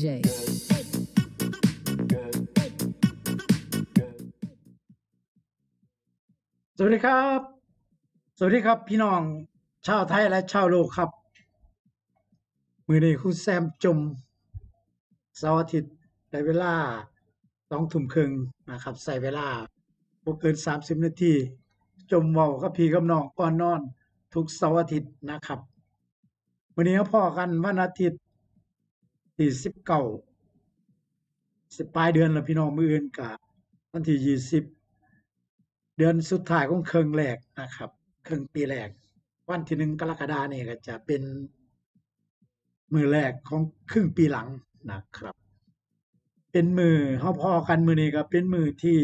DJ. สวัสดีครับ สวัสดีครับพี่น้องชาวไทยและชาวโลกครับ มือนี้คุณแซมจมเสาร์อาทิตย์ในเวลาสองทุ่มครึ่งนะครับ ใส่เวลาบ่เกินสามสิบนาที จมเว้ากับพี่กับน้องก่อนนอน ทุกเสาร์อาทิตย์นะครับมื้อนี้เราพอกันวันอาทิตย์ ที่สิบเก้าสิปลายเดือนแล้วพี่น้องมืออื่นก็วันที่ยี่สิบเดือนสุดท้ายของเครึ่งแรกนะครับเครึ่งปีแรก วันที่หนึ่งกรกฎาเนี่ยก็จะเป็นมือแรกของครึ่งปีหลังนะครับ เป็นมือเฮาพอกันมือนี้ก็เป็นมือที่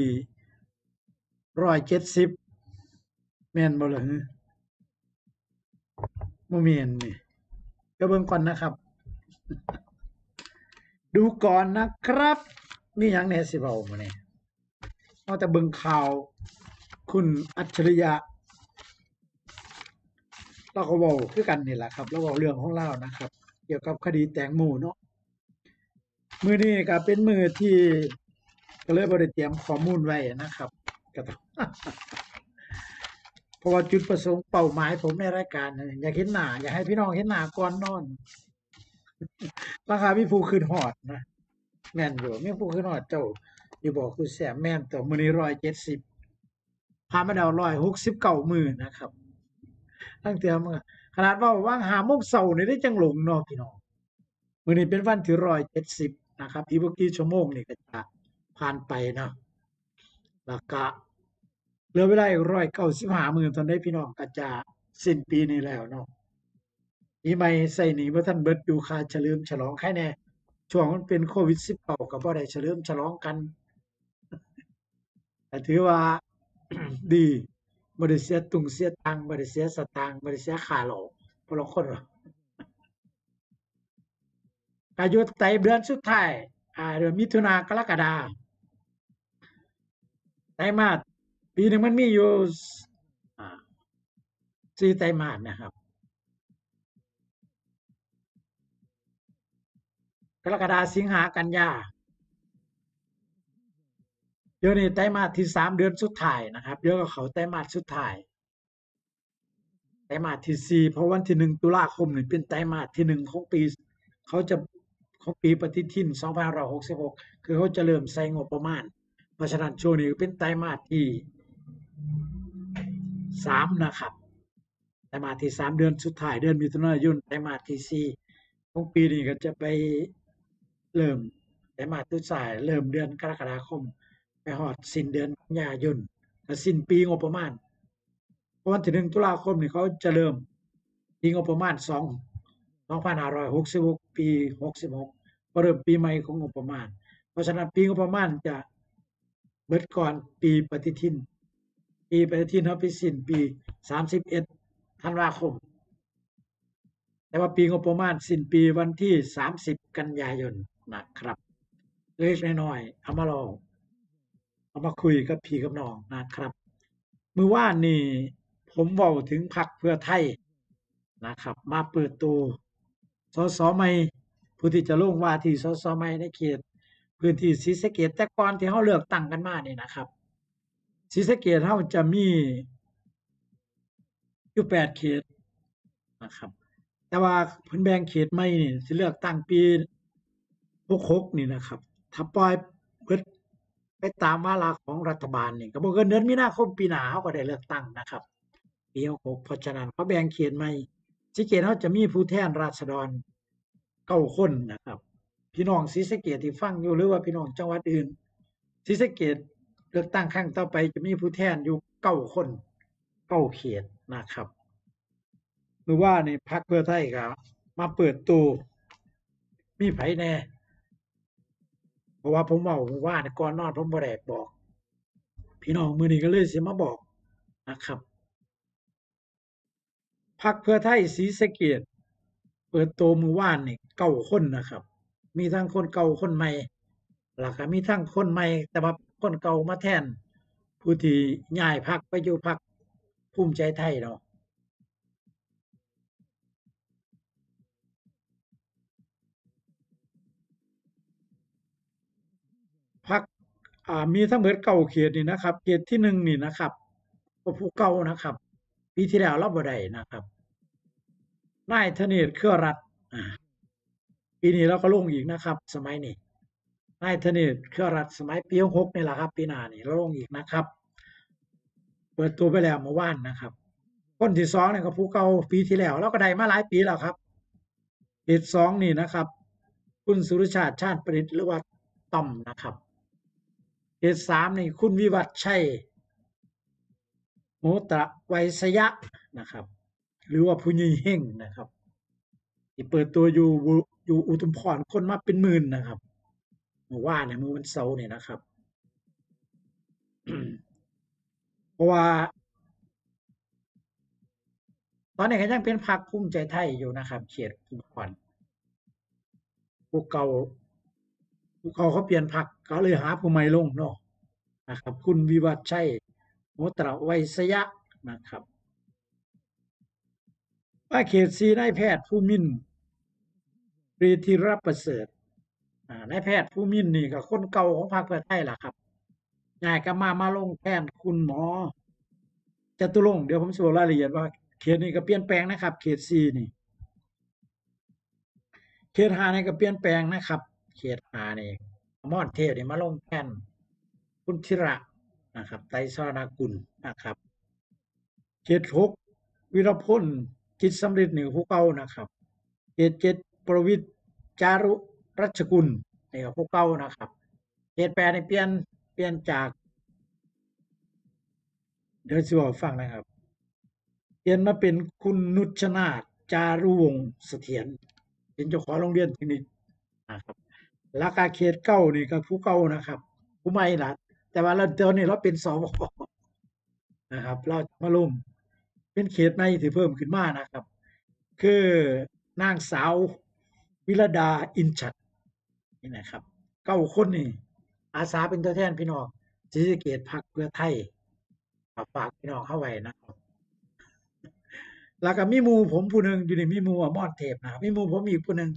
170แม่นบ่ล่ะฮึบ่แม่นนี่ก็เบิ่งก่อนนะครับ ดูก่อนนะครับมีหยังแน่สิเว้ามื้อนี้เอาแต่เบิ่งข่าว คุณอัจฉริยะเราก็เว้าคือกันนี่แหละครับเราเว้าเรื่องของเรานะครับ เกี่ยวกับคดีแตงโมเนาะมือนี้ก็เป็นมือที่ก็เลยบ่ได้เตรียมข้อมูลไว้นะครับก็ต้องเพราะว่าจุดประสงค์เป้าหมายผมในรายการอยากเห็นหน้าอยากให้พี่น้องเห็นหน้าก่อนนอน ราคามีผู้คืนฮอดนะแม่นอยู่มีผู้คืนฮอดเจ้าอยู่บ่คือแสมแม่นต่อมื้อนี้170ผ่ามาแล้ว169มื้อนะครับตั้งแต่มื่อขนาดว้าว่าง5โมงเช้านี่ยได้จังหลงเนาะพี่น้องมือนี้เป็นวันที่170นะครับ อีกบ่กี่ชั่วโมงนี่ก็จะผ่านไปเนาะแล้วก็เหลือเวลาอีก195มื้อตอนใดพี่น้องก็จะสิ้นปีนี้แล้วเนาะ ปีใหม่ใช้หนี้บ่ทันเบิดอยู่คาเฉลิมฉลองใครแน่ช่วงมันเป็นโควิด19ก็บ่ได้เฉลิมฉลองกันก็ถือว่าดีบ่ได้เสียตุงเสียตังบ่ได้เสียสตางบ่ได้เสียค่าหล้าผู้ลางคนว่าก็อยู่ไตเดือนสุดท้ายอ่าเดือนมิถุนากรกฎาไตรมาสปีหนึ่งมันมีอยู่อ่า4ไตรมาสนะครับ กรกฎาสิงหากันยาเดี๋ยวนี้ไตรมาสที่3เดือนสุดท้ายนะครับเดี๋ยวก็เขาไตรมาสสุดท้ายไตรมาสที่4เพราะวันที่1ตุลาคมนี่เป็นไตรมาสที่1ของปีเขาจะของปีปฏิทิน2566 คือเขาจะเริ่มใส่งบประมาณ เพราะฉะนั้นช่วงนี้เป็นไตรมาสที่3นะครับไตรมาสที่3เดือนสุดท้ายเดือนมิถุนายนไตรมาสที่4ของปีนี้ก็จะไป เริ่มไตรมาสสุดท้ายเริ่มเดือนกรกฎาคม ไปฮอดสิ้นเดือนกันยายนสิ้นปีงบประมาณวันที่1ตุลาคมนี่เขาจะเริ่มปีงบประมาณ2 2566ปี66ก็เริ่มปีใหม่ของงบประมาณ เพราะฉะนั้นปีงบประมาณจะเบิดก่อนปีปฏิทิน ปีปฏิทินเฮาไปสิ้นปี31ธันวาคม แต่ว่าปีงบประมาณสิ้นปีวันที่30กันยายน นะครับเล็กๆน้อยเอามาลองเอามาคุยกับพี่กับน้องนะครับ มือว่านนี้ผมเว้าถึงพรรคเพื่อไทยนะครับ มาเปิดตัวสสใหม่ผู้ที่จะลงว่าที่สสใหม่ในเขต พื้นที่ศรีสะเกษแต่ก่อนที่เฮาเลือกตั้งกันมาเนี่ยนะครับศรีสะเกษเฮาจะมีอยู่8เขตนะครับ แต่ว่าพิ่นแบ่งเขตใหม่นี่สิเลือกตั้งปี 66นี่นะครับ ถ้าปล่อยเบิดไปตามวาระของรัฐบาลนี่ก็บ่เกินเดือนมีนาคมปีหน้าเฮาก็ได้เลือกตั้งนะครับปี66เพราะฉะนั้นเขาแบ่งเขตใหม่สะเกษเฮาจะมีผู้แทนราษฎร9คนนะครับ พี่น้องศรีสะเกษที่ฟังอยู่หรือว่าพี่น้องจังหวัดอื่นศรีสะเกษเลือกตั้งครั้งต่อไปจะมีผู้แทนอยู่9คน9เขตนะครับมื้อวานนี่พรรคเพื่อไทยก็มาเปิดตัวมีไผแน่ ราะว่าผมเว้ามื้อวาก่อนนอนผมบ่ได้บอก พี่น้องมือนี้ก็เลยสิมาบอกนะครับพรรคเพื่อไทยศรีสะเกียดเปิดโตมือวานนี่9คนนะครับ มีทั้งคนเก่าคนใหม่แล้วก็มีทั้งคนใหม่ แต่ว่าคนเก่ามาแทน ผู้ที่ย้ายพรรคไปอยู่พรรคภูมิใจไทยเนาะ มีทั้งเบิด9เขตนี่นะครับ เขตที่1นี่นะครับก็ผู้เก่านะครับ ปีที่แล้วเราบ่ได้นะครับนายธเนศเครือรัตปีนี้เราก็ลงอีกนะครับ สมัยนี้นายธเนศเครือรัตสมัยปี66นี่แหละครับ ปีหน้านี่เราลงอีกนะครับ เปิดตัวไปแล้วเมื่อวานนะครับคนที่2นี่ยก็ผู้เก่าปีที่แล้วเราก็ได้มาหลายปีแล้วครับเขต2นี่นะครับ คุณสุรชาติชาญประดิษฐ์หรือว่าต้อมนะครับ เขต3นี่คุณวิวัฒชัยโมตะไวยสยะนะครับ หรือว่าผู้ใหญ่เฮ่งนะครับที่เปิดตัวอยู่อยู่อุทุมพรคนมาเป็นหมื่นนะครับเมื่อวานเนี่ยมื้อวันเสาร์นี่ยนะครับเพราะว่า ตอนนี้ก็ยังเป็นพรรคภูมิใจไทยอยู่นะครับ เขตอุทุมพรผู้เก่า เก่าเขาเปลี่ยนพรรคก็เลยหาผู้ใหม่ลงเนาะนะครับ คุณวิวัฒน์ชัยโมตะไวยสยะนะครับว่าเขต4นายแพทย์ภูมินทร์ปรีธีรประเสริฐนายแพทย์ภูมินนี่ก็คนเก่าของพรรคเพื่อไทยล่ะครับย้ายกลับมามาลงแทนคุณหมอจตุรงเดี๋ยวผมสิเว้ารายละเอียดว่า เขตนี้ก็เปลี่ยนแปลงนะครับ เขต4นี่ เขต5นี่ก็เปลี่ยนแปลงนะครับ เขต5นี่อมรเทพนี่มาลงแทนคุณธิระนะครับ ไตรสรณกุลนะครับเขต6วิรพลจิตสำริดนี่ผู้เก่านะครับเขต7ประวิตรจารุรัชกุลนี่ก็ผู้เก่านะครับเขต8นี่เปลี่ยนเปลี่ยนจากเดี๋ยวสิเว้าให้ฟังนะครับเปลี่ยนมาเป็นคุณนุชนาจารุวงศ์เสถียรเป็นเจ้าของโรงเรียนเทคนิคนะครับ แล้วก็เขต9นี่ก็ผู้เก่านะครับ ผู้ใหม่ล่ะแต่ว่าเราตอนนี้เราเป็นสวนะครับ เรามาลงเป็นเขตใหม่ที่เพิ่มขึ้นมานะครับ คือนางสาววิรดาอินฉัตรนี่นะครับ9คนนี่อาสาเป็นตัวแทนพี่น้องศรีสะเกษพรรคเพื่อไทยฝากพี่น้องเราไว้นะครับแล้วก็มีมู่ผมผู้หนึ่งอยู่ในมีหมู่อมรเทพนะครับมีมู่ผมอีกผู้หนึ่ง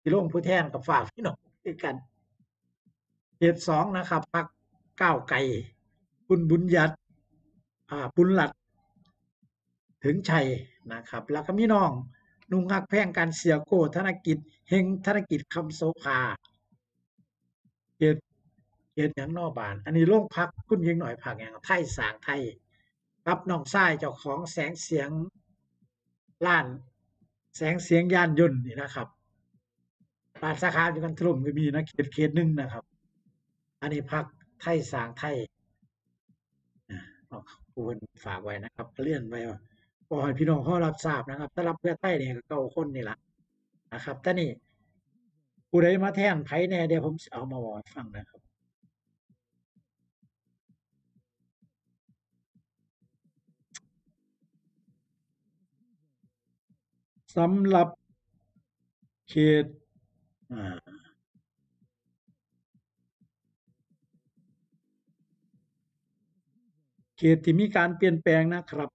ที่ลงผู้แทนก็ฝากพี่น้อง คือกันเขต2นะครับพรรคก้าวไกลคุณบุญญัติอ่าบุญหลัด ถึงชัยนะครับ แล้วก็มีน้องนุ่งฮักแพ่งกันเสียโกธนกิจเฮงธนกิจคำโสภาเขตเขตหยังน้อบาน อันนี้โรงพักคุณหญิงหน้อยพรรคหยังไทยสางไทยกับน้องชายเจ้าของแสงเสียงร้าน แสงเสียงยานยนต์นี่นะครับ ร้านสาขาอยู่กันถล่มก็มีนะเขตเขตหนึ่งนะครับ อันนี้พรรคไทยสางไทยอาผู้เพิ่นฝากไว้นะครับก็เรียนไว้ว่อให้พี่น้องเรารับทราบนะครับสำหรับเพื่อไทยนี่ยก็9คนนี่ละนะครับแต่นี่ผู้ใดมาแทนไผแน่เดี๋ยวผมเอามาเว้าให้ฟังนะครับสำหรับเขต อ่าเขตที่มีการเปลี่ยนแปลงนะครับ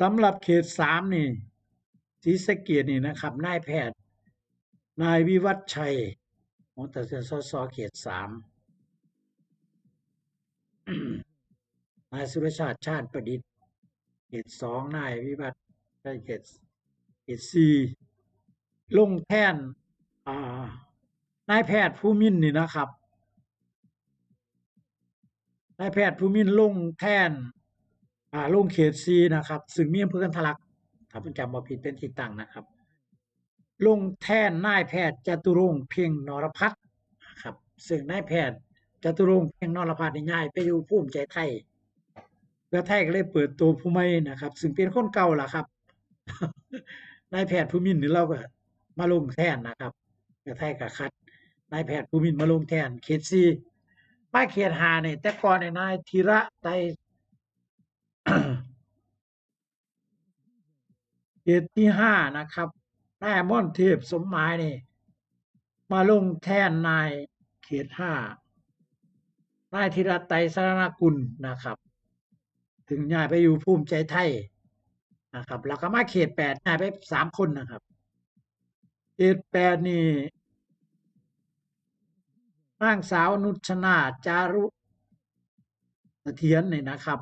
สำหรับเขต3นี่ศรีสะเกษนี่นะครับ นายแพทย์ นายวิวัฒชัยอ๋อแต่เป็นสส.เขต3นายสุรชาติชาญประดิษฐ์เขต2นายวิวัฒชัยเขต เขต4ลงแทนอ่านายแพทย์ภูมินนี่นะครับนายแพทย์ภูมินลงแทนอ่าลงเขต4นะครับ ซึ่งมีอำเภอกันทลักถ้าผมจำบ่ผิดเป็นที่ตั้งนะครับ ลงแทนนายแพทย์จตุรงค์เพ็งนรพัฒน์นะครับ ซึ่งนายแพทย์จตุรงค์เพ็งนรพัฒน์นี่ย้ายไปอยู่ภูมิใจไทยเพื่อไทยก็เลยเปิดตัวผู้ใหม่นะครับ ซึ่งเป็นคนเก่าล่ะครับ นายแพทย์ภูมินทร์นี่เราก็มาลงแทนนะครับเพื่อไทยก็คัดนายแพทย์ภูมินมาลงแทนเขต4มาเขต5นี่แต่ก่อนนี่นายธีระไตเขตที่5นะครับนายอมรเทพสมหมายนี่มาลงแทนนายเขต5นายธีระไตสรณกุลนะครับ ถึงย้ายไปอยู่ภูมิใจไทย นะครับแล้วก็มาเขต8ย้ายไป3คนนะครับ เขต8นี่นางสาวนุชนาจารุเสถียรนี่นะครับ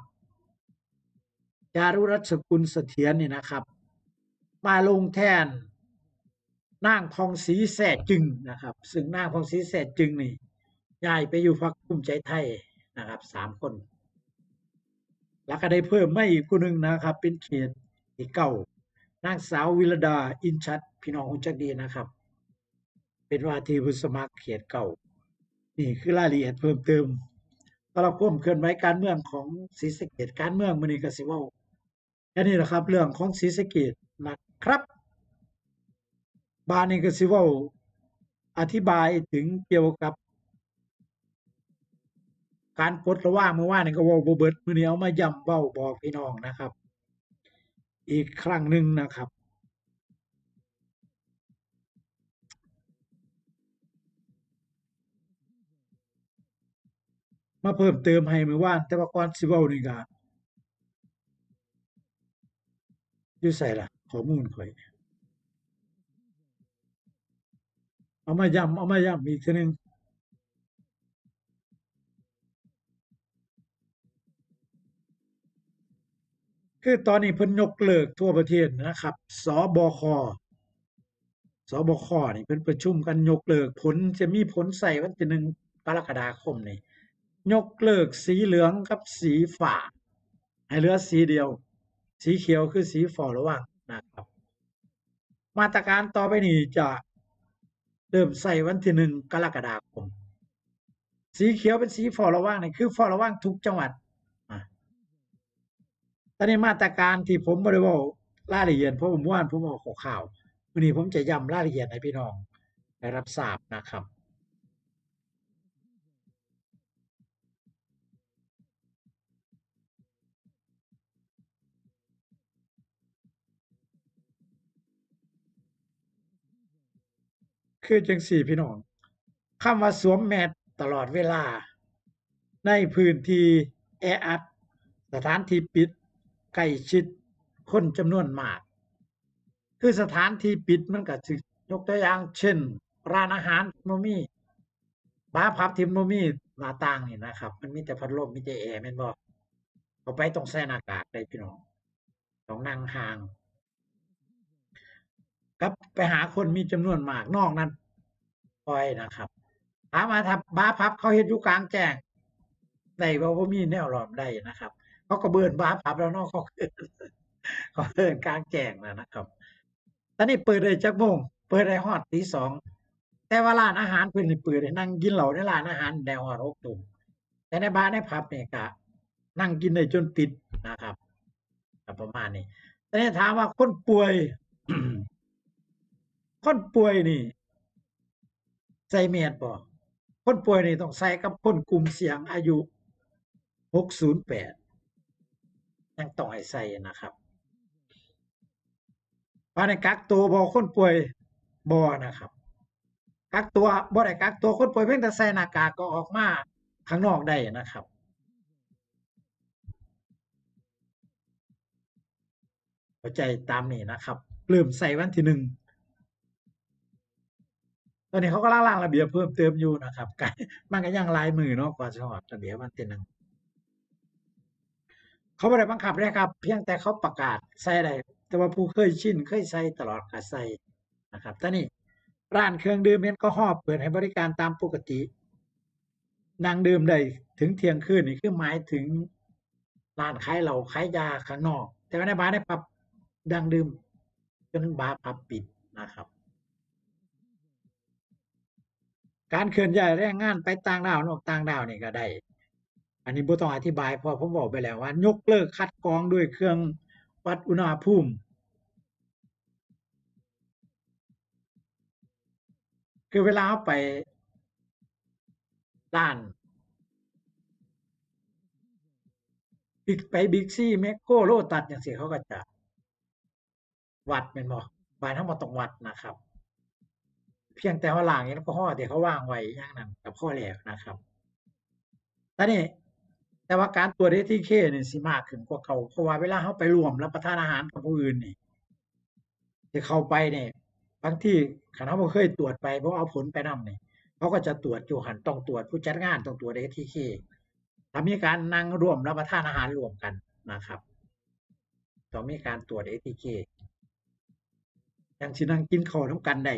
จารุรัชกุลเสถียรนี่นะครับ มาลงแทนนางพองศรีแสจึงนะครับ ซึ่งนางพองศรีแสจึงนี่ย้ายไปอยู่พรรคภูมิใจไทยนะครับสามคน แล้วก็ได้เพิ่มไมาอีกผู้หนึ่งนะครับ เป็นเขต เก้านางสาววิรดาอินชัด พี่น้องรู้จักดีนะครับ เป็นว่าที่ผู้สมัครเขตเก่า นี่คือรายละเอียดเพิ่มเติมสำหรับความเคลื่อนไหวการเมืองของศรีสะเกษการเมืองมื้อนี้ก็สิว้าแค่นี้แหละครับ เรื่องของศรีสะเกษนะครับ บานี้กสิว้าอธิบายถึงเกี่ยวกับ การปลดระวางเมื่อวานนี้ก็เว้าบ่เบิร์ดมื้อนี้เอามาย้ำเว้าบอกพี่น้องนะครับ อีกครั้งหนึ่งนะครับ มาเพิ่มเติมให้เมื่อวานแต่ว่าก่อนสิเว้านี่ก็อยู่ไสล่ะข้อมูลข้อยเอามาย้ำเอามาย้ำอีกทื่อหนึ่ง คือตอนนี้เพิ่นยกเลิกทั่วประเทศนะครับ สบค สบค นี่เพิ่นประชุมกันยกเลิกผลจะมีผลใช้วันที่1กรกฎาคมนี้ยกเลิกสีเหลืองกับสีฟ้าให้เหลือสีเดียว สีเขียวคือสีฝ้าระวังนะครับ มาตรการต่อไปนี้จะเริ่มใช้วันที่1กรกฎาคม สีเขียวเป็นสีฝ้าระวังนี่คือฝ้าระวังทุกจังหวัด ตอนนี้มาตรการที่ผมบ่ได้เว้ารายละเอียดเพราะว่าเมื่านผมเว้าคร่าวๆมื้อนี้ผมจะย้ำรายละเอียดให้พี่น้องได้รับทราบนะครับ คือจังซี้พี่น้องคำว่าสวมแมสตลอดเวลา ในพื้นที่แออัดสถานที่ปิด ใกล้ชิดคนจำนวนมาก คือสถานที่ปิดมันก็สิยกตัวอย่าง เช่น ร้านอาหารบ่มีบาร์ผับที่บ่มีหน้าต่างนี่นะครับ มันมีแต่พัดลมมีแต่แอร์แม่นบ่เข้าไปต้องใส่หน้ากากเดะพี่น้องต้องนั่งห่างกับไปหาคนมีจำนวนมากนอกนั้นปล่อยนะครับถามว่าถ้าบาร์ผับเขาเฮ็ดอยู่กลางแจ้งได้บ่บ่มีแนวล้อมได้นะครับ เขาก็เบิ้นบาร์ผับแล้วเนาะเขาเขาเอิ้นกลางแจ้งแล้วนะครับตอนนี้เปิดได้จักโมงเปิดได้ฮอดตี2แต่ว่าร้านอาหารเพิ่นนี่เปิดให้นั่งกินเหล้าในร้านอาหารได้ฮอด6ทุ่มแต่ในบาร์ในผับเนี่ยก็นั่งกินได้จนปิดนะครับประมาณนี้แต่นี้ถามว่าคนป่วยคนป่วยนี่ใส่แมสบ่คนป่วยนี่ต้องใส่กับคนกลุ่มเสี่ยงอายุ 608 ยังต้องให้ใส่นะครับบานกักตัวบ่คนป่วยบ่นะครับ กักตัวบ่ได้กักตัวคนป่วยเพียงแต่ใส่หน้ากากก็ออกมาข้างนอกได้นะครับเข้าใจตามนี้นะครับเริ่มใช้วันที่1ตอนนี้เขากำลังร่างระเบียบเพิ่มเติมอยู่นะครับมันก็ยังลายมือเนาะกว่าสิฮอดระเบียบวันที่1 เขาบ่ได้บังคับเดะครับ เพียงแต่เขาประกาศใส่ได้แต่ว่าผู้เคยชินเคยใส่ตลอดก็ใส่นะครับตอนนี้ร้านเครื่องดื่มแอลกอฮอล์เปิดให้บริการตามปกตินั่งดื่มได้ถึงเที่ยงคืนนี่คือหมายถึงร้านขายเหล้าขายยาข้างนอก แต่ว่าในบาร์ในผับนั่งดื่มจนบาร์ผับปิดนะครับ การเคลื่อนย้ายแรงงานไปต่างดาวนอกต่างดาวนี่ก็ได้ อันนี้บ่ต้องอธิบายเพราะผมเว้าไปแล้วว่า ยกเลิกคัดกรองด้วยเครื่องวัดอุณหภูมิคือเวลาไปร้านบิ๊กไป Big C แมคโคร Lotus's จั่งซี้เขาก็จะวัดแม่นบ่บ้านเราบ่ต้องวัดนะครับ เพียงแต่ว่าล้างแอลกอฮอล์ที่เขาวางไว้อย่างนั้นก็พอแล้วนะครับตอนนี้ แต่ว่าการตรวจ ATK นี่ยสิมากขึ้นกว่าเก่าเพราะว่าเวลาเราไปรวมรับประทานอาหารกับผู้อื่นนี่ที่เข้าไปเนี่ยบางที่คันเราเคยตรวจไปบ่เอาผลไปนำนี่เขเขาก็จะตรวจอยู่หันต้องตรวจผู้จัดงานต้องตรวจ ATK ถ้ามีการนั่งร่วมรับประทานอาหารรวมกันนะครับต้องมีการตรวจ ATK จังสินั่งกินข้าวนํกันได้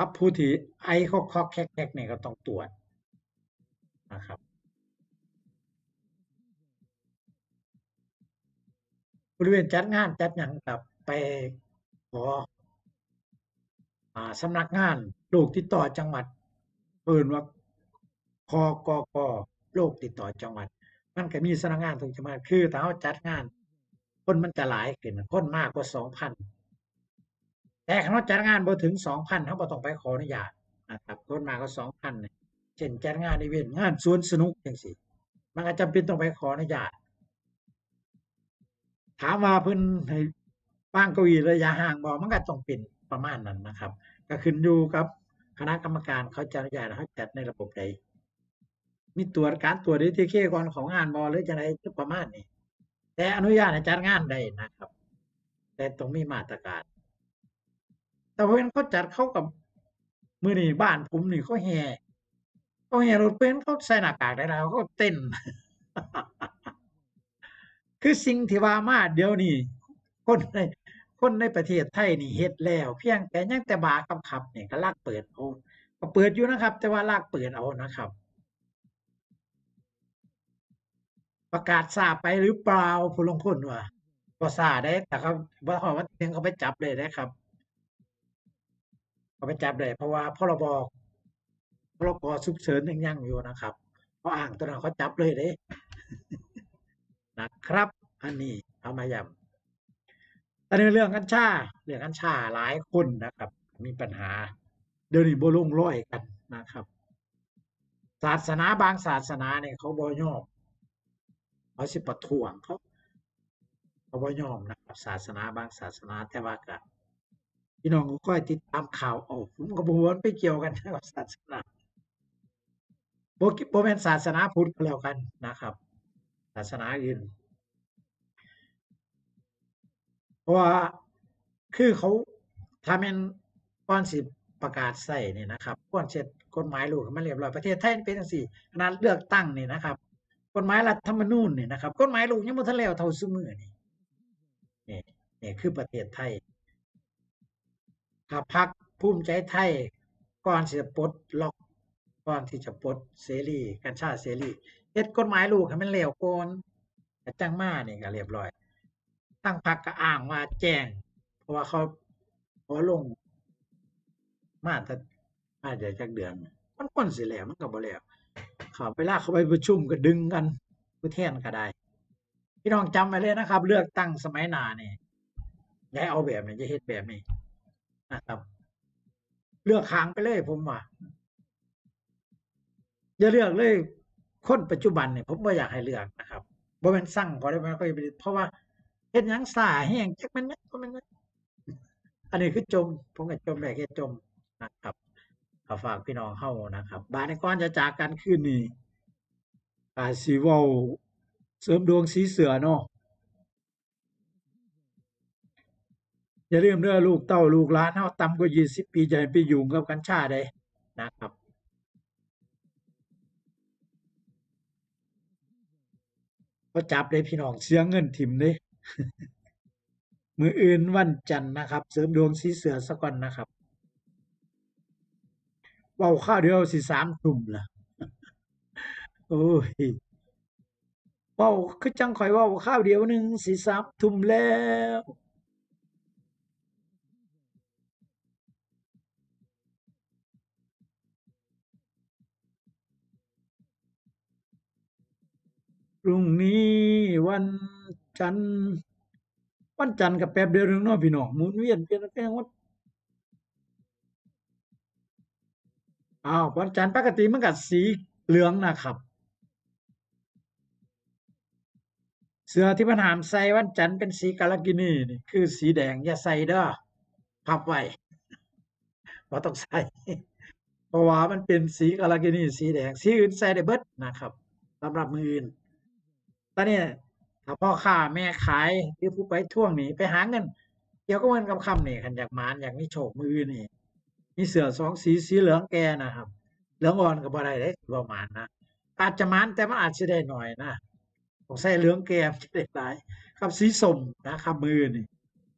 รับผู้ที่ไอคอกๆแคกๆนี่ยก็ต้องตรวจนะครับ บริเวณจัดงานจัดหยังก็ไปขออสำนักงานโรคติดต่อจังหวัดเอิ้นว่าคกกโรคติดต่อจังหวัด มันก็มีสำนักงานทุกจังหวัดคือถ้าเราจัดงาน คนมันจะหลายขึ้นคนมากกว่า2,000แต่คัน เราจัดงานบ่ถึง2,000เราบ่ต้องไปขออนุญาตนะครับคนมากกว่า2,000นี่เช่นจัดงานอีเวนต์งานสวนสนุกจังซี้มันก็จำเป็นต้องไปขออนุญาตถามว่าเพิ่นให้วางเก้าอี้ระยะห่างบ่มันก็ต้องเป็นประมาณนั้นนะครับ ก็ขึ้นอยู่กับคณะกรรมการเขาจะอนุญาตเราจัดในระบบใดมีตรวจการตรวจ ATK ก่อนข้างานบ่หรือจังไดคือประมาณนี้ แต่อนุญาตให้จัดงานได้นะครับ แต่ต้องมีมาตรการ แต่ว่าเห็นเขาจัดเขาก็มื้อนี้บ้านผมนี่เขาแห่เขาแห่รถเบนเขาใส่หน้ากากได้แล้วเขาเต้น คือสิ่งที่ว่ามาเดี๋ยวนี้คนในคนในประเทศไทยนี่เฮ็ดแล้ว เพียงแต่ยังแต่บากับคับเนี่ยก็ลักเปิดเอาก็เปิดอยู่นะครับ แต่ว่าลากเปิดเอานะครับ ประกาศช้าไปหรือเปล่าผู้ลงคนว่าบ่ช้าเดะแต่เขาบ่ฮอดวันที่หนึ่งเขาไปจับเลยเดะครับ เขาไปจับได้เพราะว่าพรบพรกฉุกเฉินยังยั่งอยู่นะครับเขาะอ้างตัวนั้นเขาจับเลยเดะนะครับ อันนี้เอามาย้ำอันนี้เรื่องกัญชาเรื่องกัญชาหลายคนนะครับ มีปัญหา เดี๋ยวนี้บ่ลงรอยกันนะครับ ศาสนาบางศาสนาเนี่ยเขาบ่ยอมเขาสิประท้วงเขาเขาบ่ยอมนะครับ ศาสนาบางศาสนาแต่ว่าก็ พี่น้องก็คอยติดตามข่าวเอาผมก็บ่รู้ว่ามันไปเกี่ยวกันกับศาสนาบ่กิบ่แม่นศาสนาพุทธก็แล้วกันนะครับ ศาสนาอื่นเพราะว่าคือเขาถ้าแม่นก่อนสิประกาศใช้นี่ยนะครับควรเฮ็ดกฎหมายลูกมันเรียบร้อยประเทศไทยเป็นจังซี่ขนาดเลือกตั้งเนี่ยนะครับกฎหมายรัฐธรรมนูญนี่ยนะครับกฎหมายลูกยังบ่ทันแล้วเท่าซุมื้อนี้นี่นี่คือประเทศไทย พรรคภูมิใจไทยก่อนสิจะปลดล็อกก่อนที่จะปลดเสรีกัญชาเสรีเฮ็ดกฎหมายลูกให้มันแล้วก่อนแล้วจั่งมานี่ก็เรียบร้อยทางพรรคก็อ้างว่าแจ้ง เพราะว่าเขาขอลงมาแต่มาได้จักเดือน มันควรสิแล้วมันก็บ่แล้วเขาเวลากเขาไปประชุมก็ดึงกันผู้แทนก็ได้ พี่น้องจำไว้เลยนะครับ เลือกตั้งสมัยหน้านี่อย่าให้เอาแบบนี้อย่าเฮ็ดแบบนี้ นะครับ เลือกข้างไปเลยผมว่าอย่าเลือกเลยคนปัจจุบันเนี่ยผมบ่อยากให้เลือกนะครับบ่แม่นซังเขาเดะมันค่อยไปเพราะว่าเฮ็ดหยังช้าแรงจักแม่นหยังบ่แม่นหยังอันนี้คือจม ผมก็จมได้แค่จมนะครับก็ฝากพี่น้องเรานะครับบัดนี้ก่อนจะจากกันคืนนี้ก็สิว้าเสริมดวงสีเสือเนาะ อย่าลืมเด้อลูกเต้าลูกหลานเราต่ำกว่า20ปีอย่าให้ไปยุ่งกับกัญชาเดะนะครับบ่จับเดะพี่น้องเสียเงินถิ้มเดะมื้ออื่นวันจันทร์นะครับ เสริมดวงสีเสือซะก่อนนะครับเว้าคราวเดียวสิ3ทุ่มล่ะโอ๊ยเว้าคือจังข้อยเว้าคราวเดียวหนึ่งสิ3ทุ่มแล้ว พรุ่งนี้วันจันทร์วันจันทร์ก็แป๊บเดียวนึงเนาะพี่น้องหมุนเวียนเปลี่ยนแปลงวันอ้าววันจันทร์ปกติมันก็สีเหลืองนะครับ เสื้อที่เพิ่นหามใส่วันจันทร์เป็นสีกาลกิณีนี่คือสีแดงอย่าใส่เด้อพับไว้บ่ต้องใส่เพราะว่ามันเป็นสีกาลกิณีสีแดงสีอื่นใส่ได้เบิดนะครับสำหรับมืออื่น ตอนนี้ถ้าพ่อค้าแม่ขายหรือผู้ไปท่วงหนีไปหาเงินเกี่ยวกับเงินกับคำนี่คันอยากมานอยากมีโชคมือนี่มีเสือสองสีสีเหลืองแก่นะครับ เหลืองอ่อนก็บ่ได้เด้บ่หมานนะอาจจะมานแต่มันอาจสิได้หน้อยนะต้องใส่เหลืองแก่มันจะได้หลายกับสีส้มนะครับมือนี่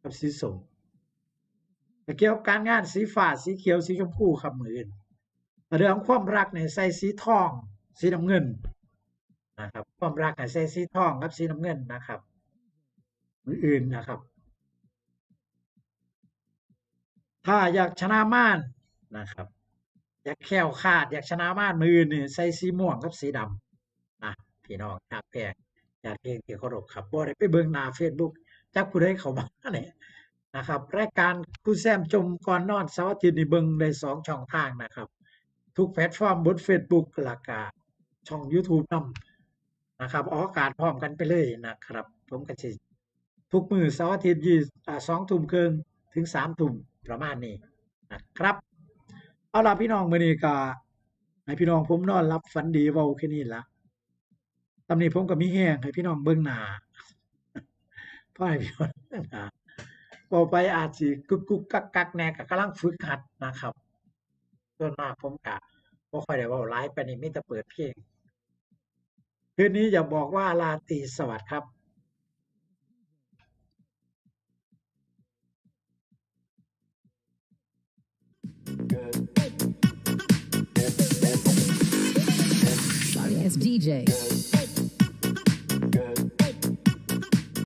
กับสีส้มเกี่ยวกับการงานสีฟ้าสีเขียวสีชมพูครับมือนเรื่องความรักเนี่ยใส่สีทอง สีน้ำเงิน นะครับความรักใส่สีทองกับสีน้ำเงินนะครับ มืออื่นนะครับ ถ้าอยากชนะม่านนะครับ อยากแค้วคลาดอยากชนะม่านมืออื่นนี่ใส่สีม่วงกับสีดำนะพี่น้องอยากแพงอยากเพลงที่เคารพครับบ่ได้ไปเบิ่งหน้า Facebook จักผู้ใดเข้ามาเนี่ยนะครับรายการคุณแซมจมก่อนนอนสาร์อาทิตย์นี่เบิ่งได้สองช่องทางนะครับ ทุกแพลตฟอร์มบน Facebook แล้วก็ช่อง YouTube นำ นะครับออกอากาศพร้อมกันไปเลยนะครับ ผมก็สิทุกมือเสาร์อาทิตย์ยี่อ่า2ทุ่มครึ่งถึง3ทุ่มประมาณนี้นะครับเอาล่ะพี่น้องมื้อนี้ก็ให้พี่น้องผมนอนหลับฝันดีเว้าแค่นี้ละตำนี้ผมก็มีแฮงให้พี่น้องเบิ่งหน้าพอให้พี่น้องเบิ่งหน้าเว้าไปอาจสิกุกกุกกักกักแน่ก็กำลังฝึกหัดนะครับส่วนมากผมก็บ่ค่อยได้ว้าหลายปนนี้มีแต่เปิดเพลง คืนนี้อย่าบอกว่าราตรีสวัสดิ์ครับ Sorry ass DJ.